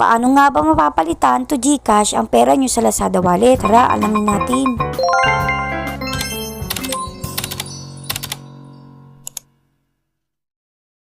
Paano nga ba mapapalitan to Gcash ang pera nyo sa Lazada Wallet? Tara, alamin natin.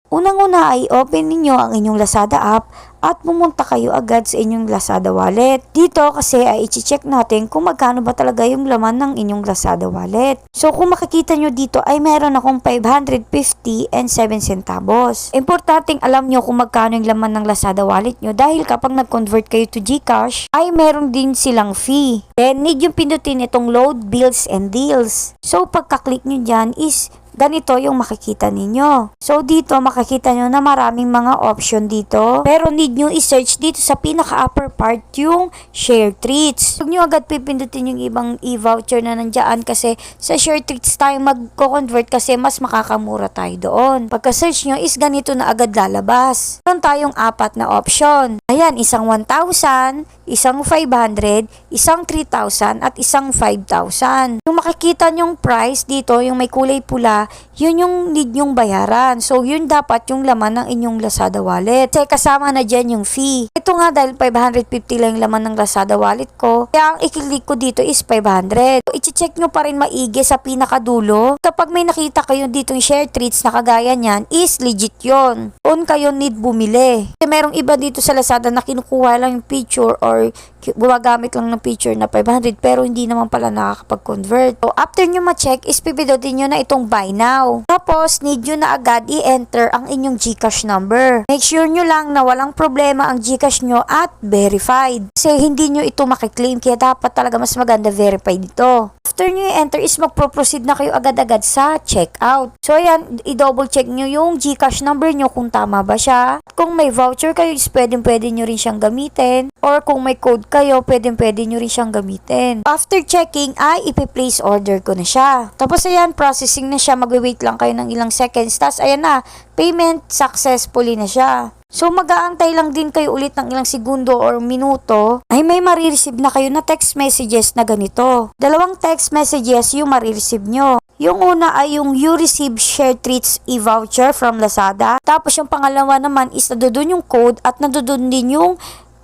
Unang-una ay open ninyo ang inyong Lazada app at pumunta kayo agad sa inyong Lazada wallet. Dito kasi ay i-check natin kung magkano ba talaga yung laman ng inyong Lazada wallet. So kung makikita nyo dito ay meron akong 550 and 7 centavos. Importanteng alam nyo kung magkano yung laman ng Lazada wallet nyo dahil kapag nag-convert kayo to Gcash ay meron din silang fee. Then need yung pindutin itong load bills and deals. So pagka-click nyo dyan is ganito yung makikita ninyo. So dito makikita nyo na maraming mga option dito. Pero need nyo i-search dito sa pinaka-upper part yung share treats. Huwag nyo agad pipindutin yung ibang e-voucher na nandyan kasi sa share treats tayo magko-convert kasi mas makakamura tayo doon. Pagka-search nyo is ganito na agad lalabas. Meron tayong apat na option. Ayan, isang 1,000, isang 500, isang 3,000 at isang 5,000. Yung makikita nyong price dito, yung may kulay pula, yun yung need nyong bayaran. So, yun dapat yung laman ng inyong Lazada wallet. Kasi kasama na dyan yung fee. Ito nga dahil 550 lang yung laman ng Lazada wallet ko, kaya ang ikilik ko dito is 500. So, i-check nyo pa rin maigi sa pinakadulo. Kapag may nakita kayo dito yung share treats na kagaya niyan, is legit yon. Doon kayo need bumili. Kasi merong iba dito sa Lazada na kinukuha lang yung picture or gumagamit lang ng picture na 500 pero hindi naman pala nakakapag-convert. So, after nyo ma-check, is pipindutin nyo na itong buy now. Tapos, need nyo na agad i-enter ang inyong GCash number. Make sure nyo lang na walang problema ang GCash nyo at verified. Kasi hindi nyo ito makiklaim kaya dapat talaga mas maganda verified ito. After nyo i-enter is magpo-proceed na kayo agad-agad sa checkout. So ayan, i-double check nyo yung GCash number nyo kung tama ba siya. Kung may voucher kayo, is pwedeng pwede nyo rin siyang gamitin. Or kung may code kayo, pwedeng pwede nyo rin siyang gamitin. After checking, ay ipi-place order ko na siya. Tapos ayan, processing na siya. Magwe-wait lang kayo ng ilang seconds. Tapos ayan na, payment successfully na siya. So mag-aantay lang din kayo ulit ng ilang segundo or minuto ay may marireceive na kayo na text messages na ganito. Dalawang text messages yung marireceive nyo. Yung una ay yung you receive share treats e-voucher from Lazada. Tapos yung pangalawa naman is nadudun yung code at nadudun din yung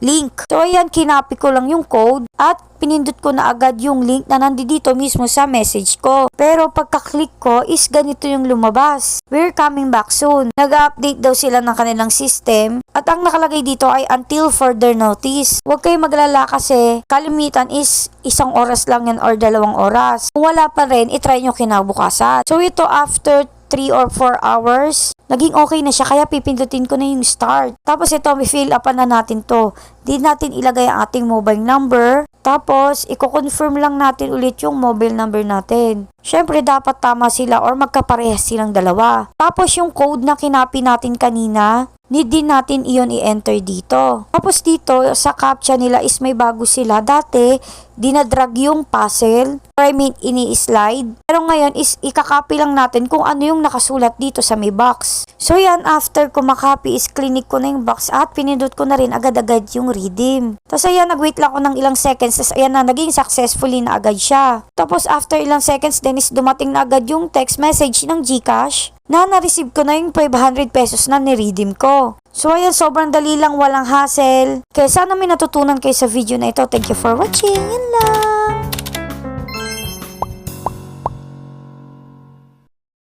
link. So ayan, kinapi ko lang yung code at pinindot ko na agad yung link na nandito mismo sa message ko. Pero pagka-click ko is ganito yung lumabas. We're coming back soon. Nag-update daw sila ng kanilang system at ang nakalagay dito ay until further notice. Huwag kayo maglala kasi kalimitan is isang oras lang yan or dalawang oras. Kung wala pa rin, itry nyo kinabukasan. So ito after 3 or 4 hours, naging okay na siya kaya pipindutin ko na yung start. Tapos ito, may fill up na natin to. Di natin ilagay ang ating mobile number. Tapos, i-confirm lang natin ulit yung mobile number natin. Siyempre, dapat tama sila or magkaparehas silang dalawa. Tapos, yung code na kinapi natin kanina, need din natin iyon i-enter dito. Tapos dito, sa captcha nila is may bago sila. Dati, dinadrag yung puzzle. Or I mean, ini-slide. Pero ngayon is ikakopy lang natin kung ano yung nakasulat dito sa may box. So yan, after ko makopy is clinic ko na yung box at pinindot ko na rin agad-agad yung redeem. Tapos ayan, nag-wait lang ako ng ilang seconds. Tapos ayan na, naging successfully na agad siya. Tapos after ilang seconds din is dumating na agad yung text message ng Gcash na na-receive ko na yung 500 pesos na ni-redeem ko. So ayan, sobrang dali lang, walang hassle. Kaya sana may natutunan kayo sa video na ito. Thank you for watching. Yun lang.